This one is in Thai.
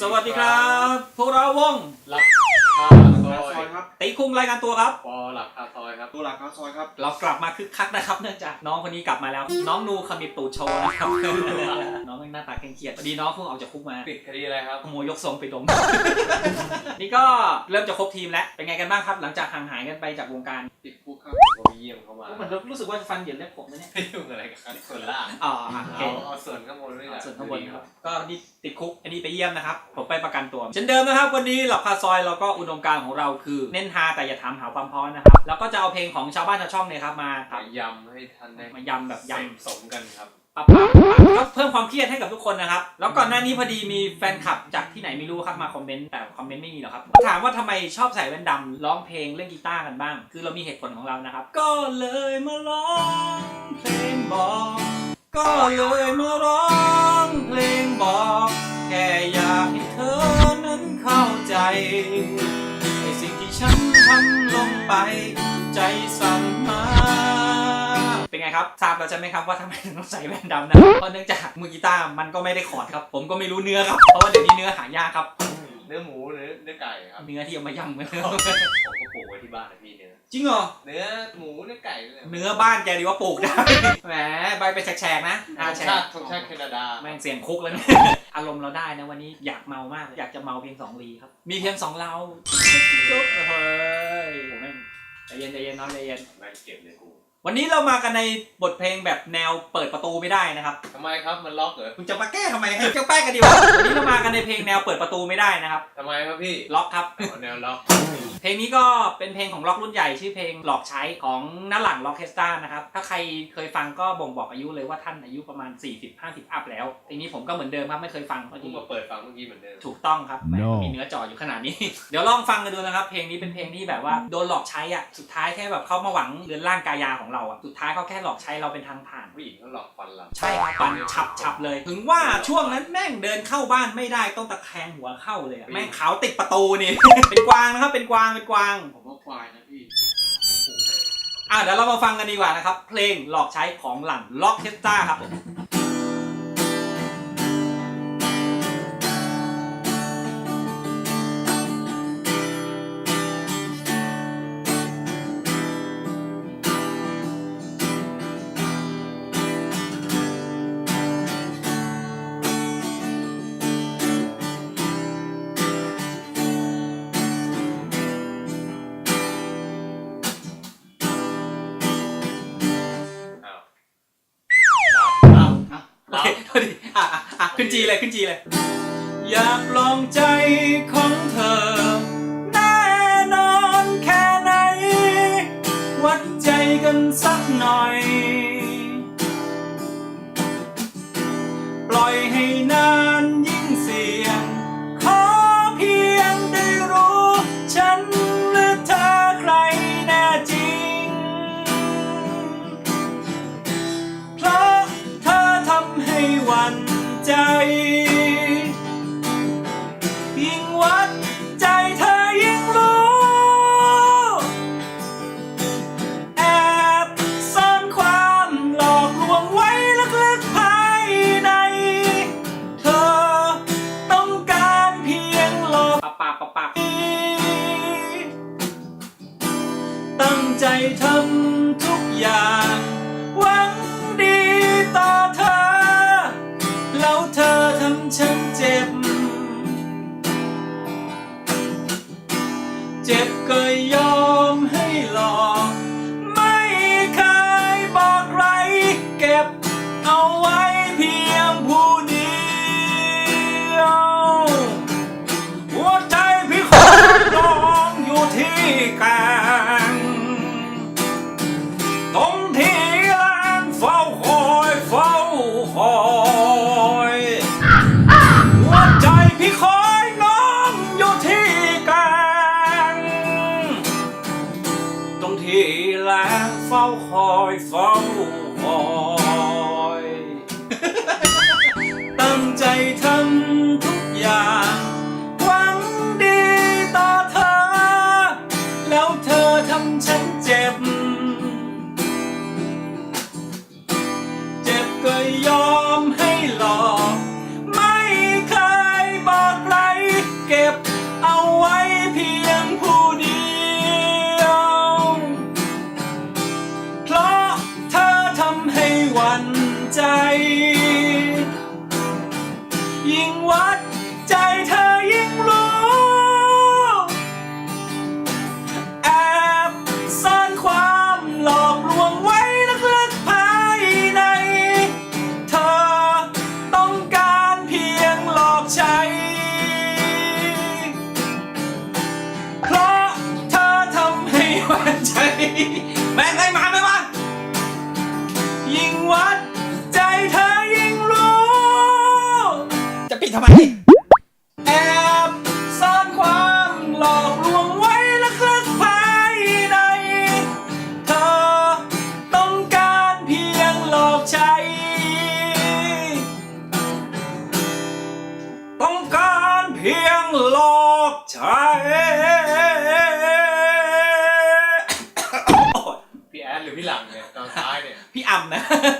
สวัสดีครับ พวกเราวงหลักคาซอซอยย ครับตีคุงรายการตัวครับปอหลักคาซอยครับตัวหลักครับซอยครับ เรากลับมาคึกคักนะครับ เนื่องจากน้องคนนี้กลับมาแล้ว น้องนูขมิบตูดโชว์นะครับ น้องหน้าตาเคร่งเครียดพอดีน้องเพิ่งออกจากคุกมาปิดคดีอะไรครับขโมยยกทรงไปดม นี่ก็เริ่มจะครบทีมแล้ว เป็นไงกันบ้างครับ หลังจากห่างหายกันไปจากวงการติดคุกครับผมไปเยี่ยมเขามาเหมือนรู้สึกว่าฟันเหยินเล็บผมนะเนี่ยไม่ยุ่งอะไรกับการส่วนล่างอ๋อโอเค เอาเอาส่วนข้างบนด้วยกันส่วนข้างบนครับ ก็นี่ติดคุก อันนี้ไปเยี่ยมนะครับ ผมไปประกันตัว เช่นเดิมนะครับ วันนี้หลับคาซอยเราก็อุดมการณ์ของเราคือเน้นฮาแต่อย่าถามหาความเพอนะครับ แล้วก็จะเอาเพลงของชาวบ้านชาวช่องเนี่ยครับมามายำให้ท่านได้มายำแบบยำเสพสมกันครับปะปะก็เพิ่มความเครียดให้กับทุกคนนะครับ แล้วก่อนหน้านี้พอดีมีแฟนคลับจากที่ไหนไม่รู้ครับมาคอมเมนต์แต่คอมเมนต์ไม่มีหรอกครับ ถามว่าทำไมชอบใส่แว่นดำร้องเพลงเล่นกีตาร์กันบ้าง คือเรามีเหตุผลของเรานะครับ ก็เลยมาร้องเพลงบอก ก็เลยมาร้องเพลง ครับทราบแล้วใช่ไหมครับว่าทำไมถึงต้องใส่แว่นดำนะเพราะเนื่องจากมือกีตาร์มันก็ไม่ได้คอร์ดครับ ผมก็ไม่รู้เนื้อครับเพราะว่าเดี๋ยวนี้เนื้อหายากครับ เนื้อหมูหรือเนื้อไก่ครับ เนื้อที่เอามาย่ำกันผมก็ปลูกไว้ที่บ้านนะพี่เนื้อจริงเหรอ เนื้อหมูเนื้อไก่เลยเนื้อบ้านแกดีว่าปลูกได้แหมใบเป็นแฉกๆนะธอ่างแฉชากติธงชาติแคนาดาแม่งเสียงคุกแล้วเนี่ยอารมณ์เราได้นะวันนี้อยากเมามากเลยอยากจะเมาเพียงสองลีครับ มีเพียงสองเราจุ๊บเฮ้ยโอ้แม่งใจเย็นใจเย็นน้องใจเย็นไม่เก็บเลยกู วันนี้เรามากันในบทเพลงแบบแนวเปิดประตูไม่ได้นะครับทำไมครับมันล็อกเหรอคุณจะมาแก้ทำไมให้เจ้าแป้งกันดีวะวันนี้เรามากันในเพลงแนวเปิดประตูไม่ได้นะครับทำไมครับพี่ล็อกครับเอาแนวล็อกเพลงนี้ก็เป็นเพลงของล็อกรุ่นใหญ่ชื่อเพลงหลอกใช้ของน้าหลังล็อกเคสตานะครับถ้าใครเคยฟังก็บ่งบอกอายุเลยว่าท่านอายุประมาณ 40-50 อัพแล้วเพลงนี้ผมก็เหมือนเดิมครับไม่เคยฟังเมื่อเพิ่งกี้มาเปิดฟังเมื่อกี้เหมือนเดิมถูกต้องครับแหม No มีเนื้อจ่ออยู่ขนาดนี้ เดี๋ยวลองฟังกันดูนะครับเพลงนี้เป็นเพลงที่แบบว่าโดนหลอกใช้อะสุดท้ายแค่แบบเขามาหวังเรือนร่างกายาของเราอะสุดท้ายเขาแค่หลอกใช้เราเป็นทางผ่าน ผู้หญิงเขาหลอกฟันเราใช่ครับปันฉับฉับเลย ถึงว่าช่วงนั้นแม่งเดินเข้าบ้านไม่ได้ต้องตะแคงหัวเข้าเลยอะแม่งขาวติดประตูนี่ เป็นกวางนะครับเป็นกวางเป็นกวาง ผมว่าควายนะพี่ อะเดี๋ยวเรามาฟังกันดีกว่านะครับ เพลงหลอกใช้ของหลังล็อกเคสตาครับ เคโทษทีอะอะอะขึ้นจีเลยขึ้นจีเลย อยากลองใจของเธอ แน่นอนแค่ไหน วัดใจกันสักหน่อย อยเฝ้าคอย ตั้งใจทำ ดทำไม แอบซ่อนความหลอกลวงไว้ลึกๆภายใน เธอต้องการเพียงหลอกใช้ต้องการเพียงหลอกใช้พี่แอดหรือพี่หลังเนี่ยตอนท้ายเนี่ย พี่อ่ำนะโอเค